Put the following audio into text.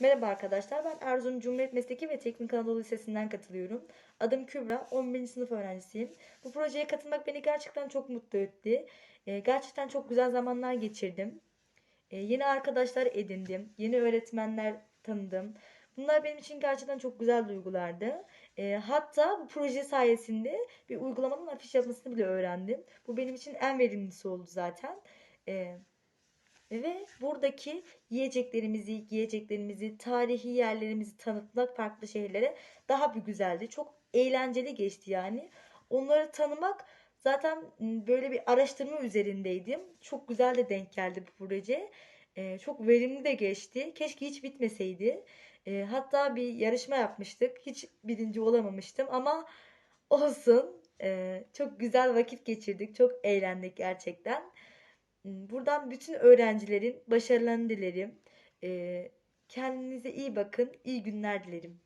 Merhaba arkadaşlar, ben Erzurum Cumhuriyet Mesleki ve Teknik Anadolu Lisesi'nden katılıyorum. Adım Kübra, 11. sınıf öğrencisiyim. Bu projeye katılmak beni gerçekten çok mutlu etti. Ee, gerçekten çok güzel zamanlar geçirdim. Ee, yeni arkadaşlar edindim, yeni öğretmenler tanıdım. Bunlar benim için gerçekten çok güzel duygulardı. Ee, hatta bu proje sayesinde bir uygulamanın afiş yapmasını bile öğrendim. Bu benim için en verimlisi oldu zaten. Ee, ve buradaki yiyeceklerimizi, giyeceklerimizi, tarihi yerlerimizi tanıtmak farklı şehirlere daha bir güzeldi. Çok eğlenceli geçti yani. Onları tanımak zaten m, böyle bir araştırma üzerindeydim. Çok güzel de denk geldi bu proje. Ee, çok verimli de geçti. Keşke hiç bitmeseydi. Ee, hatta bir yarışma yapmıştık. Hiç birinci olamamıştım ama olsun. Ee, çok güzel vakit geçirdik. Çok eğlendik gerçekten. Buradan bütün öğrencilerin başarılarını dilerim. Ee, Kendinize iyi bakın. İyi günler dilerim.